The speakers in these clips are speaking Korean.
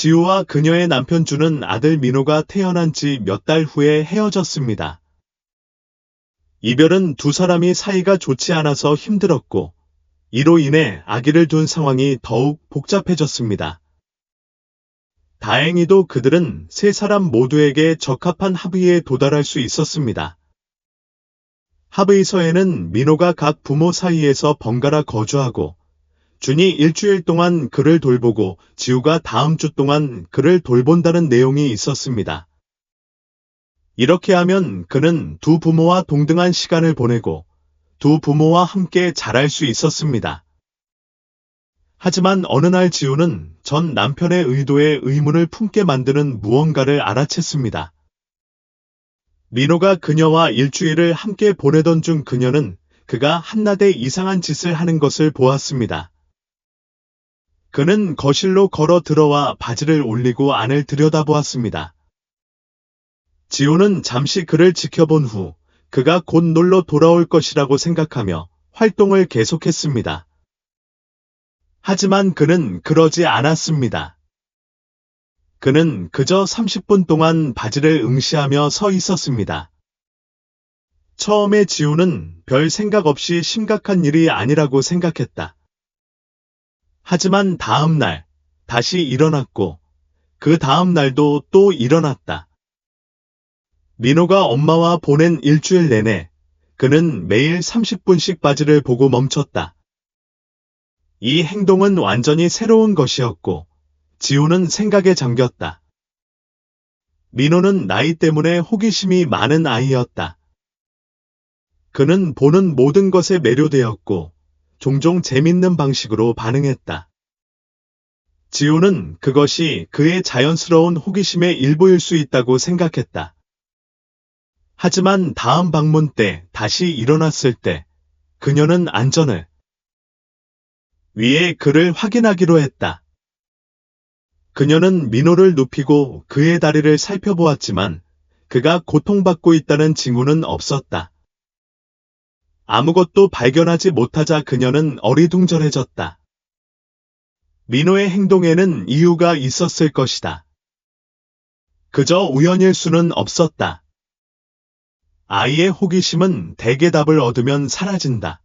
지우와 그녀의 남편 주는 아들 민호가 태어난 지 몇 달 후에 헤어졌습니다. 이별은 두 사람이 사이가 좋지 않아서 힘들었고, 이로 인해 아기를 둔 상황이 더욱 복잡해졌습니다. 다행히도 그들은 세 사람 모두에게 적합한 합의에 도달할 수 있었습니다. 합의서에는 민호가 각 부모 사이에서 번갈아 거주하고 준이 일주일 동안 그를 돌보고 지우가 다음 주 동안 그를 돌본다는 내용이 있었습니다. 이렇게 하면 그는 두 부모와 동등한 시간을 보내고 두 부모와 함께 자랄 수 있었습니다. 하지만 어느 날 지우는 전 남편의 의도에 의문을 품게 만드는 무언가를 알아챘습니다. 민호가 그녀와 일주일을 함께 보내던 중 그녀는 그가 한낮에 이상한 짓을 하는 것을 보았습니다. 그는 거실로 걸어 들어와 바지를 올리고 안을 들여다보았습니다. 지호는 잠시 그를 지켜본 후 그가 곧 놀러 돌아올 것이라고 생각하며 활동을 계속했습니다. 하지만 그는 그러지 않았습니다. 그는 그저 30분 동안 바지를 응시하며 서 있었습니다. 처음에 지우는 별 생각 없이 심각한 일이 아니라고 생각했다. 하지만 다음 날 다시 일어났고 그 다음 날도 또 일어났다. 민호가 엄마와 보낸 일주일 내내 그는 매일 30분씩 바지를 보고 멈췄다. 이 행동은 완전히 새로운 것이었고 지우는 생각에 잠겼다. 민호는 나이 때문에 호기심이 많은 아이였다. 그는 보는 모든 것에 매료되었고 종종 재밌는 방식으로 반응했다. 지우는 그것이 그의 자연스러운 호기심의 일부일 수 있다고 생각했다. 하지만 다음 방문 때 다시 일어났을 때 그녀는 안전을 위에 그를 확인하기로 했다. 그녀는 민호를 눕히고 그의 다리를 살펴보았지만 그가 고통받고 있다는 징후는 없었다. 아무것도 발견하지 못하자 그녀는 어리둥절해졌다. 민호의 행동에는 이유가 있었을 것이다. 그저 우연일 수는 없었다. 아이의 호기심은 대개 답을 얻으면 사라진다.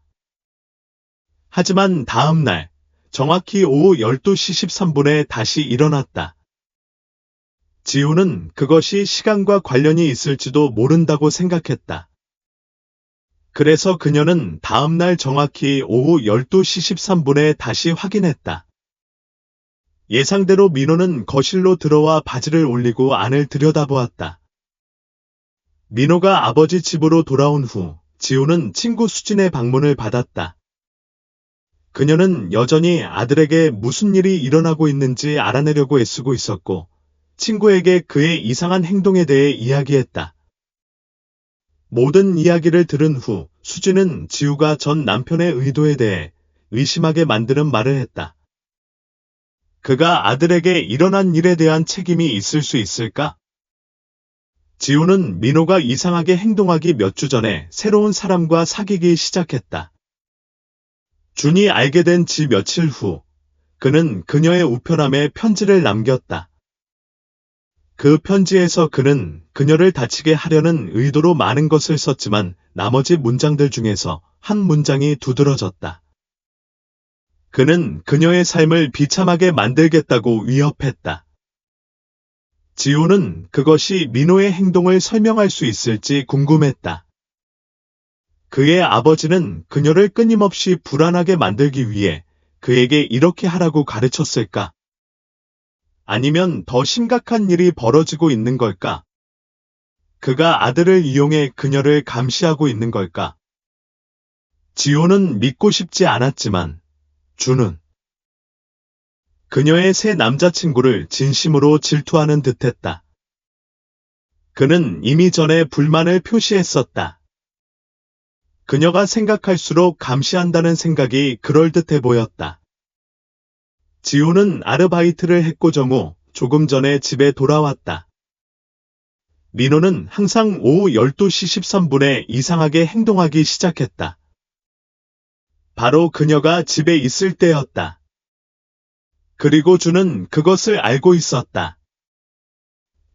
하지만 다음 날, 정확히 오후 12시 13분에 다시 일어났다. 지우는 그것이 시간과 관련이 있을지도 모른다고 생각했다. 그래서 그녀는 다음날 정확히 오후 12시 13분에 다시 확인했다. 예상대로 민호는 거실로 들어와 바지를 올리고 안을 들여다보았다. 민호가 아버지 집으로 돌아온 후 지우는 친구 수진의 방문을 받았다. 그녀는 여전히 아들에게 무슨 일이 일어나고 있는지 알아내려고 애쓰고 있었고 친구에게 그의 이상한 행동에 대해 이야기했다. 모든 이야기를 들은 후 수진은 지우가 전 남편의 의도에 대해 의심하게 만드는 말을 했다. 그가 아들에게 일어난 일에 대한 책임이 있을 수 있을까? 지우는 민호가 이상하게 행동하기 몇 주 전에 새로운 사람과 사귀기 시작했다. 준이 알게 된 지 며칠 후, 그는 그녀의 우편함에 편지를 남겼다. 그 편지에서 그는 그녀를 다치게 하려는 의도로 많은 것을 썼지만 나머지 문장들 중에서 한 문장이 두드러졌다. 그는 그녀의 삶을 비참하게 만들겠다고 위협했다. 지호는 그것이 민호의 행동을 설명할 수 있을지 궁금했다. 그의 아버지는 그녀를 끊임없이 불안하게 만들기 위해 그에게 이렇게 하라고 가르쳤을까? 아니면 더 심각한 일이 벌어지고 있는 걸까? 그가 아들을 이용해 그녀를 감시하고 있는 걸까? 지호는 믿고 싶지 않았지만, 주는 그녀의 새 남자친구를 진심으로 질투하는 듯했다. 그는 이미 전에 불만을 표시했었다. 그녀가 생각할수록 감시한다는 생각이 그럴듯해 보였다. 지호는 아르바이트를 했고 정후 조금 전에 집에 돌아왔다. 민호는 항상 오후 12시 13분에 이상하게 행동하기 시작했다. 바로 그녀가 집에 있을 때였다. 그리고 준은 그것을 알고 있었다.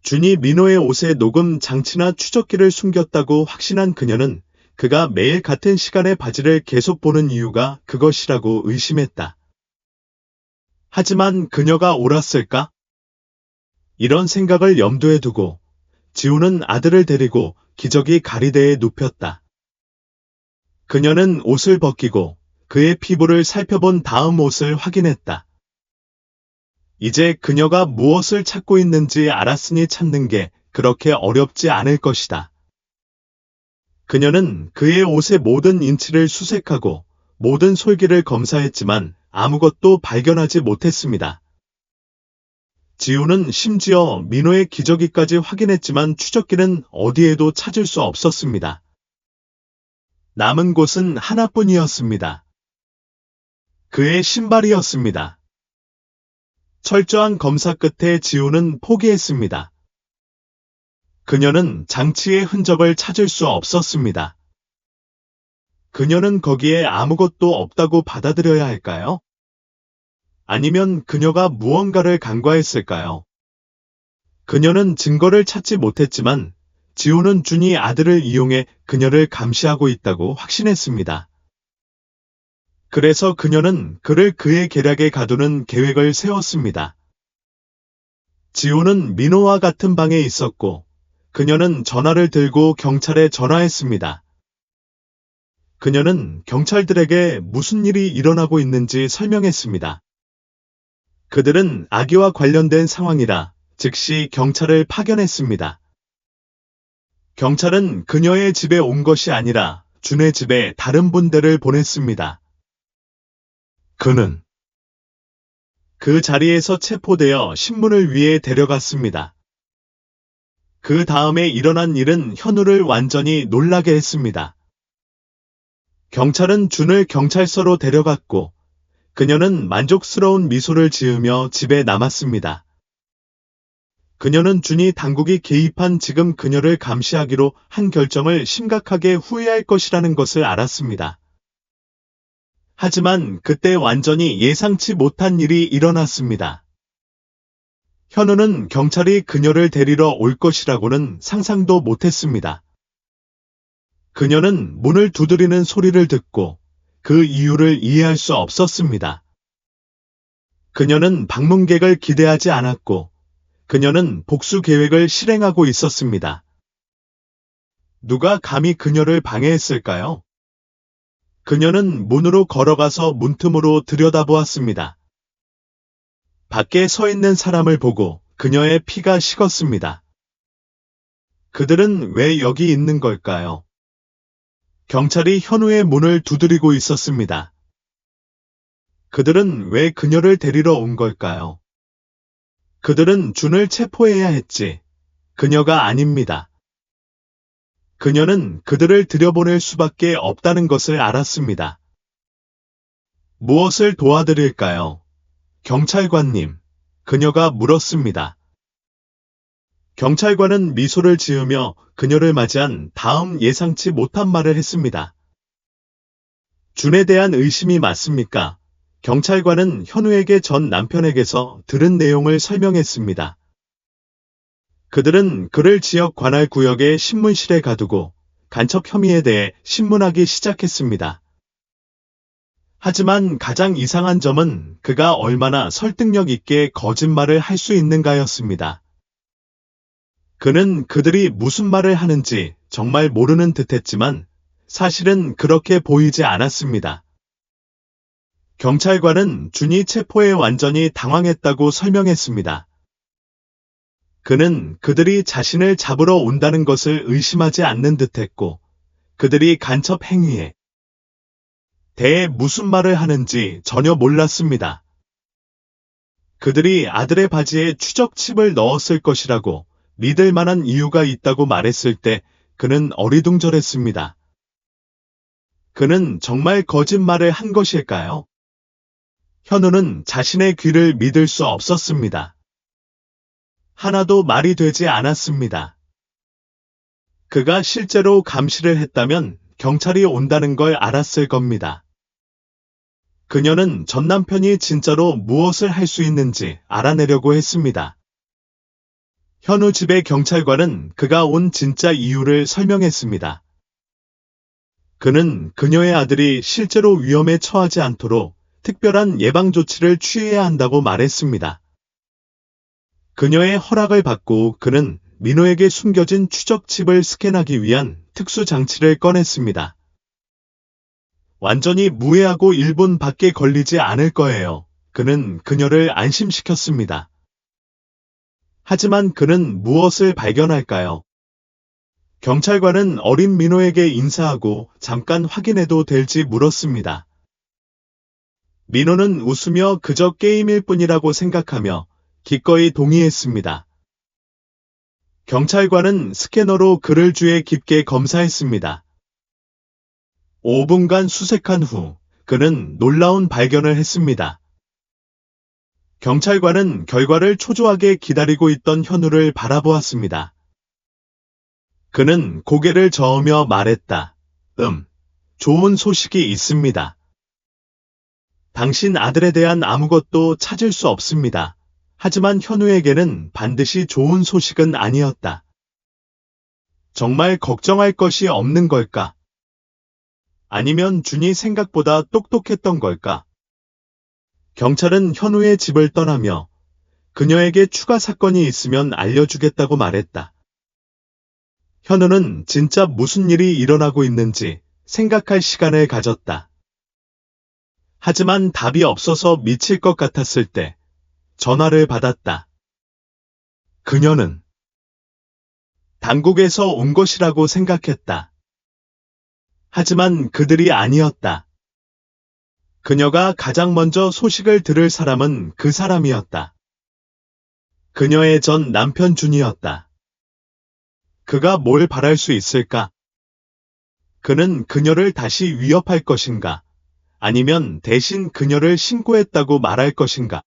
준이 민호의 옷에 녹음 장치나 추적기를 숨겼다고 확신한 그녀는 그가 매일 같은 시간에 바지를 계속 보는 이유가 그것이라고 의심했다. 하지만 그녀가 옳았을까? 이런 생각을 염두에 두고 지우는 아들을 데리고 기저귀 가리대에 눕혔다. 그녀는 옷을 벗기고 그의 피부를 살펴본 다음 옷을 확인했다. 이제 그녀가 무엇을 찾고 있는지 알았으니 찾는 게 그렇게 어렵지 않을 것이다. 그녀는 그의 옷의 모든 인치를 수색하고 모든 솔기를 검사했지만 아무것도 발견하지 못했습니다. 지우는 심지어 민호의 기저귀까지 확인했지만 추적기는 어디에도 찾을 수 없었습니다. 남은 곳은 하나뿐이었습니다. 그의 신발이었습니다. 철저한 검사 끝에 지우는 포기했습니다. 그녀는 장치의 흔적을 찾을 수 없었습니다. 그녀는 거기에 아무것도 없다고 받아들여야 할까요? 아니면 그녀가 무언가를 간과했을까요? 그녀는 증거를 찾지 못했지만 지호는 준이 아들을 이용해 그녀를 감시하고 있다고 확신했습니다. 그래서 그녀는 그를 그의 계략에 가두는 계획을 세웠습니다. 지호는 민호와 같은 방에 있었고 그녀는 전화를 들고 경찰에 전화했습니다. 그녀는 경찰들에게 무슨 일이 일어나고 있는지 설명했습니다. 그들은 아기와 관련된 상황이라 즉시 경찰을 파견했습니다. 경찰은 그녀의 집에 온 것이 아니라 준의 집에 다른 분들을 보냈습니다. 그는 그 자리에서 체포되어 신문을 위해 데려갔습니다. 그 다음에 일어난 일은 현우를 완전히 놀라게 했습니다. 경찰은 준을 경찰서로 데려갔고 그녀는 만족스러운 미소를 지으며 집에 남았습니다. 그녀는 준이 당국이 개입한 지금 그녀를 감시하기로 한 결정을 심각하게 후회할 것이라는 것을 알았습니다. 하지만 그때 완전히 예상치 못한 일이 일어났습니다. 현우는 경찰이 그녀를 데리러 올 것이라고는 상상도 못했습니다. 그녀는 문을 두드리는 소리를 듣고 그 이유를 이해할 수 없었습니다. 그녀는 방문객을 기대하지 않았고 그녀는 복수 계획을 실행하고 있었습니다. 누가 감히 그녀를 방해했을까요? 그녀는 문으로 걸어가서 문틈으로 들여다보았습니다. 밖에 서 있는 사람을 보고 그녀의 피가 식었습니다. 그들은 왜 여기 있는 걸까요? 경찰이 현우의 문을 두드리고 있었습니다. 그들은 왜 그녀를 데리러 온 걸까요? 그들은 준을 체포해야 했지. 그녀가 아닙니다. 그녀는 그들을 들여보낼 수밖에 없다는 것을 알았습니다. 무엇을 도와드릴까요? 경찰관님, 그녀가 물었습니다. 경찰관은 미소를 지으며 그녀를 맞이한 다음 예상치 못한 말을 했습니다. 준에 대한 의심이 맞습니까? 경찰관은 현우에게 전 남편에게서 들은 내용을 설명했습니다. 그들은 그를 지역 관할 구역의 신문실에 가두고 간첩 혐의에 대해 신문하기 시작했습니다. 하지만 가장 이상한 점은 그가 얼마나 설득력 있게 거짓말을 할 수 있는가였습니다. 그는 그들이 무슨 말을 하는지 정말 모르는 듯 했지만 사실은 그렇게 보이지 않았습니다. 경찰관은 준이 체포에 완전히 당황했다고 설명했습니다. 그는 그들이 자신을 잡으러 온다는 것을 의심하지 않는 듯 했고, 그들이 간첩 행위에 대해 무슨 말을 하는지 전혀 몰랐습니다. 그들이 아들의 바지에 추적칩을 넣었을 것이라고 믿을 만한 이유가 있다고 말했을 때 그는 어리둥절했습니다. 그는 정말 거짓말을 한 것일까요? 현우는 자신의 귀를 믿을 수 없었습니다. 하나도 말이 되지 않았습니다. 그가 실제로 감시를 했다면 경찰이 온다는 걸 알았을 겁니다. 그녀는 전 남편이 진짜로 무엇을 할 수 있는지 알아내려고 했습니다. 현우 집의 경찰관은 그가 온 진짜 이유를 설명했습니다. 그는 그녀의 아들이 실제로 위험에 처하지 않도록 특별한 예방 조치를 취해야 한다고 말했습니다. 그녀의 허락을 받고 그는 민호에게 숨겨진 추적칩을 스캔하기 위한 특수 장치를 꺼냈습니다. 완전히 무해하고 1분 밖에 걸리지 않을 거예요. 그는 그녀를 안심시켰습니다. 하지만 그는 무엇을 발견할까요? 경찰관은 어린 민호에게 인사하고 잠깐 확인해도 될지 물었습니다. 민호는 웃으며 그저 게임일 뿐이라고 생각하며 기꺼이 동의했습니다. 경찰관은 스캐너로 그를 주에 깊게 검사했습니다. 5분간 수색한 후 그는 놀라운 발견을 했습니다. 경찰관은 결과를 초조하게 기다리고 있던 현우를 바라보았습니다. 그는 고개를 저으며 말했다. 음, 좋은 소식이 있습니다. 당신 아들에 대한 아무것도 찾을 수 없습니다. 하지만 현우에게는 반드시 좋은 소식은 아니었다. 정말 걱정할 것이 없는 걸까? 아니면 준이 생각보다 똑똑했던 걸까? 경찰은 현우의 집을 떠나며 그녀에게 추가 사건이 있으면 알려주겠다고 말했다. 현우는 진짜 무슨 일이 일어나고 있는지 생각할 시간을 가졌다. 하지만 답이 없어서 미칠 것 같았을 때 전화를 받았다. 그녀는 당국에서 온 것이라고 생각했다. 하지만 그들이 아니었다. 그녀가 가장 먼저 소식을 들을 사람은 그 사람이었다. 그녀의 전 남편 준이었다. 그가 뭘 바랄 수 있을까? 그는 그녀를 다시 위협할 것인가? 아니면 대신 그녀를 신고했다고 말할 것인가?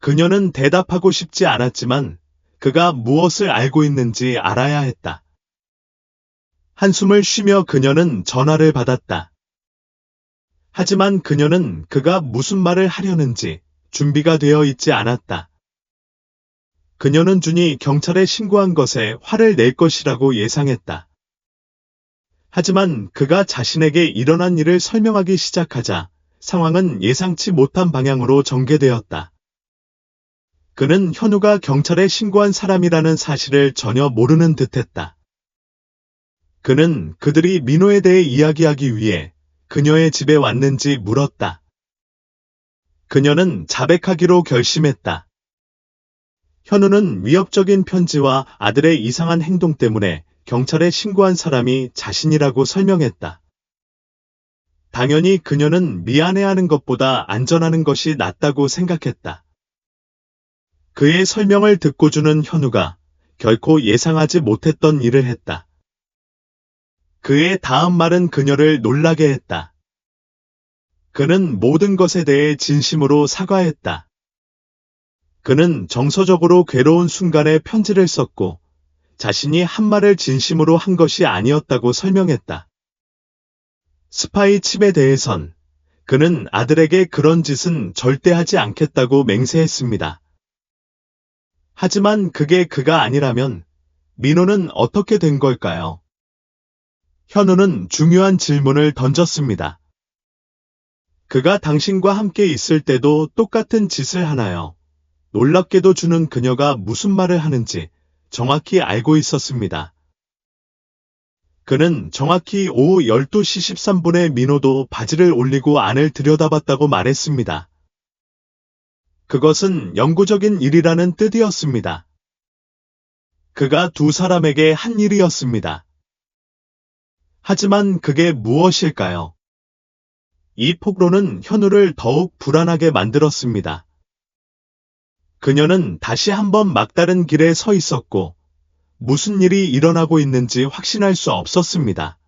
그녀는 대답하고 싶지 않았지만 그가 무엇을 알고 있는지 알아야 했다. 한숨을 쉬며 그녀는 전화를 받았다. 하지만 그녀는 그가 무슨 말을 하려는지 준비가 되어 있지 않았다. 그녀는 준이 경찰에 신고한 것에 화를 낼 것이라고 예상했다. 하지만 그가 자신에게 일어난 일을 설명하기 시작하자 상황은 예상치 못한 방향으로 전개되었다. 그는 현우가 경찰에 신고한 사람이라는 사실을 전혀 모르는 듯했다. 그는 그들이 민호에 대해 이야기하기 위해 그녀의 집에 왔는지 물었다. 그녀는 자백하기로 결심했다. 현우는 위협적인 편지와 아들의 이상한 행동 때문에 경찰에 신고한 사람이 자신이라고 설명했다. 당연히 그녀는 미안해하는 것보다 안전하는 것이 낫다고 생각했다. 그의 설명을 듣고 주는 현우가 결코 예상하지 못했던 일을 했다. 그의 다음 말은 그녀를 놀라게 했다. 그는 모든 것에 대해 진심으로 사과했다. 그는 정서적으로 괴로운 순간에 편지를 썼고 자신이 한 말을 진심으로 한 것이 아니었다고 설명했다. 스파이 칩에 대해선 그는 아들에게 그런 짓은 절대 하지 않겠다고 맹세했습니다. 하지만 그게 그가 아니라면 민호는 어떻게 된 걸까요? 현우는 중요한 질문을 던졌습니다. 그가 당신과 함께 있을 때도 똑같은 짓을 하나요? 놀랍게도 주는 그녀가 무슨 말을 하는지 정확히 알고 있었습니다. 그는 정확히 오후 12시 13분에 민호도 바지를 올리고 안을 들여다봤다고 말했습니다. 그것은 영구적인 일이라는 뜻이었습니다. 그가 두 사람에게 한 일이었습니다. 하지만 그게 무엇일까요? 이 폭로는 현우를 더욱 불안하게 만들었습니다. 그녀는 다시 한번 막다른 길에 서 있었고 무슨 일이 일어나고 있는지 확신할 수 없었습니다.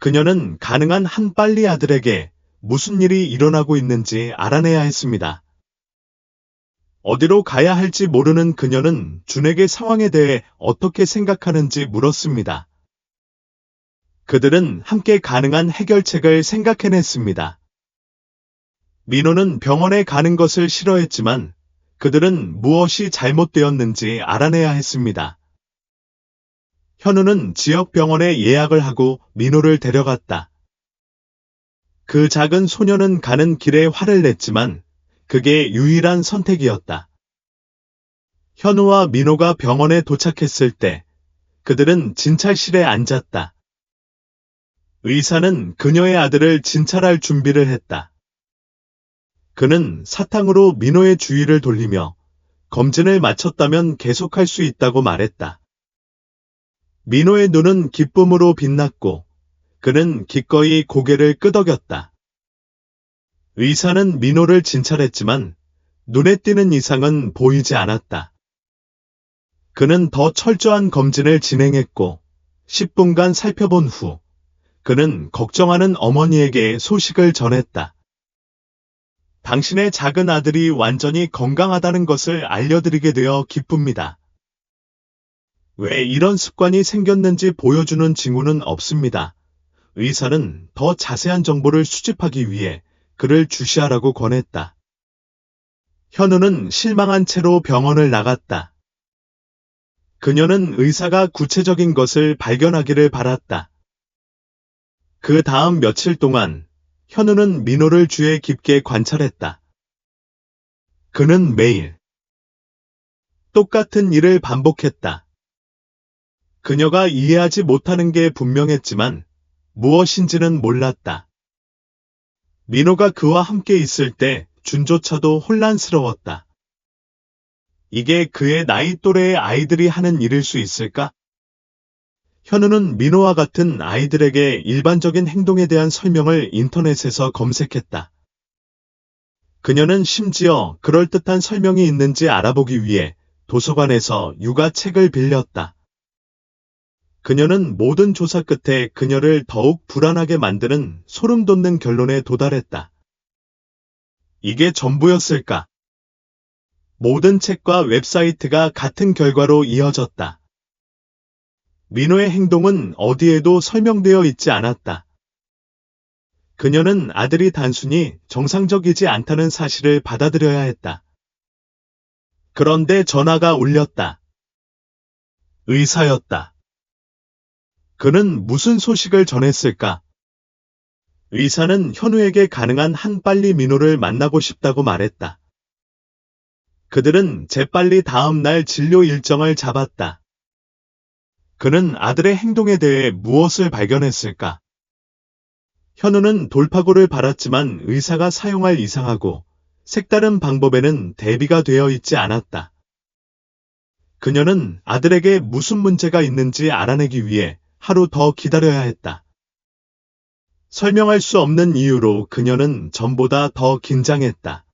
그녀는 가능한 한 빨리 아들에게 무슨 일이 일어나고 있는지 알아내야 했습니다. 어디로 가야 할지 모르는 그녀는 준에게 상황에 대해 어떻게 생각하는지 물었습니다. 그들은 함께 가능한 해결책을 생각해냈습니다. 민호는 병원에 가는 것을 싫어했지만 그들은 무엇이 잘못되었는지 알아내야 했습니다. 현우는 지역 병원에 예약을 하고 민호를 데려갔다. 그 작은 소녀는 가는 길에 화를 냈지만 그게 유일한 선택이었다. 현우와 민호가 병원에 도착했을 때 그들은 진찰실에 앉았다. 의사는 그녀의 아들을 진찰할 준비를 했다. 그는 사탕으로 민호의 주위를 돌리며 검진을 마쳤다면 계속할 수 있다고 말했다. 민호의 눈은 기쁨으로 빛났고 그는 기꺼이 고개를 끄덕였다. 의사는 민호를 진찰했지만 눈에 띄는 이상은 보이지 않았다. 그는 더 철저한 검진을 진행했고 10분간 살펴본 후 그는 걱정하는 어머니에게 소식을 전했다. 당신의 작은 아들이 완전히 건강하다는 것을 알려드리게 되어 기쁩니다. 왜 이런 습관이 생겼는지 보여주는 징후는 없습니다. 의사는 더 자세한 정보를 수집하기 위해 그를 주시하라고 권했다. 현우는 실망한 채로 병원을 나갔다. 그녀는 의사가 구체적인 것을 발견하기를 바랐다. 그 다음 며칠 동안 현우는 민호를 주에 깊게 관찰했다. 그는 매일 똑같은 일을 반복했다. 그녀가 이해하지 못하는 게 분명했지만 무엇인지는 몰랐다. 민호가 그와 함께 있을 때 준조차도 혼란스러웠다. 이게 그의 나이 또래의 아이들이 하는 일일 수 있을까? 현우는 민호와 같은 아이들에게 일반적인 행동에 대한 설명을 인터넷에서 검색했다. 그녀는 심지어 그럴듯한 설명이 있는지 알아보기 위해 도서관에서 육아책을 빌렸다. 그녀는 모든 조사 끝에 그녀를 더욱 불안하게 만드는 소름 돋는 결론에 도달했다. 이게 전부였을까? 모든 책과 웹사이트가 같은 결과로 이어졌다. 민호의 행동은 어디에도 설명되어 있지 않았다. 그녀는 아들이 단순히 정상적이지 않다는 사실을 받아들여야 했다. 그런데 전화가 울렸다. 의사였다. 그는 무슨 소식을 전했을까? 의사는 현우에게 가능한 한 빨리 민호를 만나고 싶다고 말했다. 그들은 재빨리 다음 날 진료 일정을 잡았다. 그는 아들의 행동에 대해 무엇을 발견했을까? 현우는 돌파구를 받았지만 의사가 사용할 이상하고 색다른 방법에는 대비가 되어 있지 않았다. 그녀는 아들에게 무슨 문제가 있는지 알아내기 위해 하루 더 기다려야 했다. 설명할 수 없는 이유로 그녀는 전보다 더 긴장했다.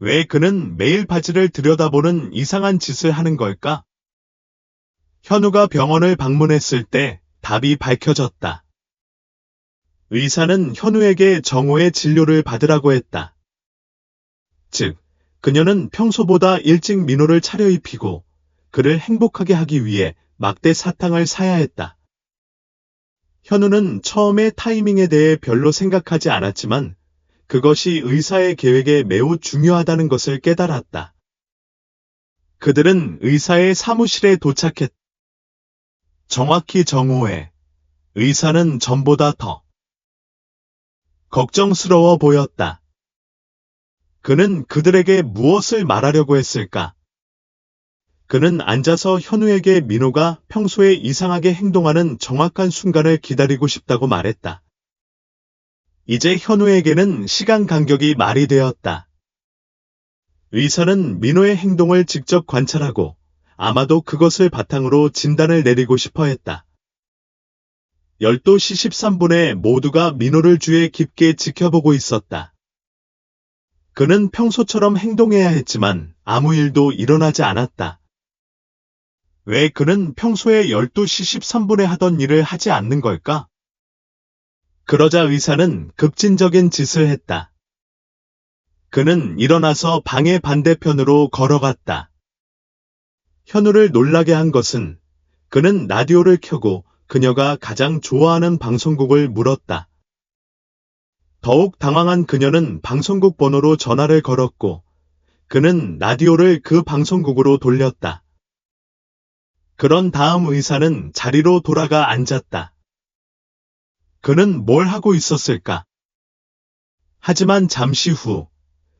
왜 그는 매일 바지를 들여다보는 이상한 짓을 하는 걸까? 현우가 병원을 방문했을 때 답이 밝혀졌다. 의사는 현우에게 정오의 진료를 받으라고 했다. 즉, 그녀는 평소보다 일찍 민호를 차려입히고 그를 행복하게 하기 위해 막대 사탕을 사야 했다. 현우는 처음에 타이밍에 대해 별로 생각하지 않았지만 그것이 의사의 계획에 매우 중요하다는 것을 깨달았다. 그들은 의사의 사무실에 도착했다. 정확히 정오에 의사는 전보다 더 걱정스러워 보였다. 그는 그들에게 무엇을 말하려고 했을까? 그는 앉아서 현우에게 민호가 평소에 이상하게 행동하는 정확한 순간을 기다리고 싶다고 말했다. 이제 현우에게는 시간 간격이 말이 되었다. 의사는 민호의 행동을 직접 관찰하고 아마도 그것을 바탕으로 진단을 내리고 싶어 했다. 12시 13분에 모두가 민호를 주에 깊게 지켜보고 있었다. 그는 평소처럼 행동해야 했지만 아무 일도 일어나지 않았다. 왜 그는 평소에 12시 13분에 하던 일을 하지 않는 걸까? 그러자 의사는 급진적인 짓을 했다. 그는 일어나서 방의 반대편으로 걸어갔다. 현우를 놀라게 한 것은 그는 라디오를 켜고 그녀가 가장 좋아하는 방송국을 물었다. 더욱 당황한 그녀는 방송국 번호로 전화를 걸었고, 그는 라디오를 그 방송국으로 돌렸다. 그런 다음 의사는 자리로 돌아가 앉았다. 그는 뭘 하고 있었을까? 하지만 잠시 후,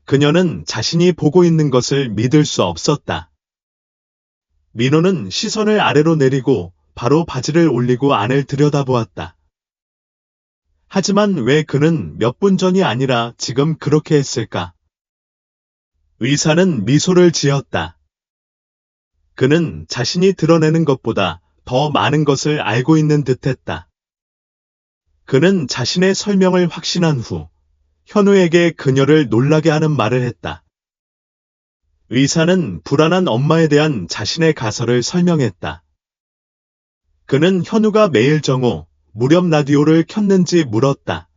그녀는 자신이 보고 있는 것을 믿을 수 없었다. 민호는 시선을 아래로 내리고 바로 바지를 올리고 안을 들여다보았다. 하지만 왜 그는 몇 분 전이 아니라 지금 그렇게 했을까? 의사는 미소를 지었다. 그는 자신이 드러내는 것보다 더 많은 것을 알고 있는 듯 했다. 그는 자신의 설명을 확신한 후 현우에게 그녀를 놀라게 하는 말을 했다. 의사는 불안한 엄마에 대한 자신의 가설을 설명했다. 그는 현우가 매일 정오 무렵 라디오를 켰는지 물었다.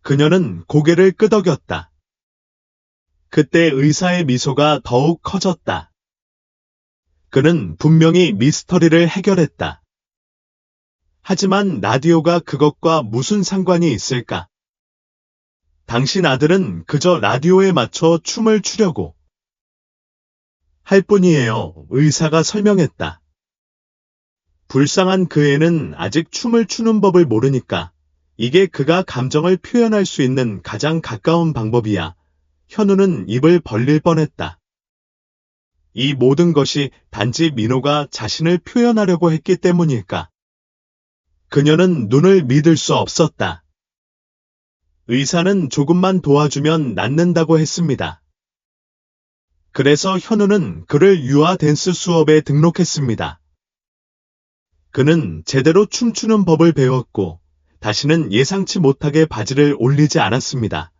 그녀는 고개를 끄덕였다. 그때 의사의 미소가 더욱 커졌다. 그는 분명히 미스터리를 해결했다. 하지만 라디오가 그것과 무슨 상관이 있을까? 당신 아들은 그저 라디오에 맞춰 춤을 추려고 할 뿐이에요. 의사가 설명했다. 불쌍한 그 애는 아직 춤을 추는 법을 모르니까 이게 그가 감정을 표현할 수 있는 가장 가까운 방법이야. 현우는 입을 벌릴 뻔했다. 이 모든 것이 단지 민호가 자신을 표현하려고 했기 때문일까? 그녀는 눈을 믿을 수 없었다. 의사는 조금만 도와주면 낫는다고 했습니다. 그래서 현우는 그를 유아 댄스 수업에 등록했습니다. 그는 제대로 춤추는 법을 배웠고, 다시는 예상치 못하게 바지를 올리지 않았습니다.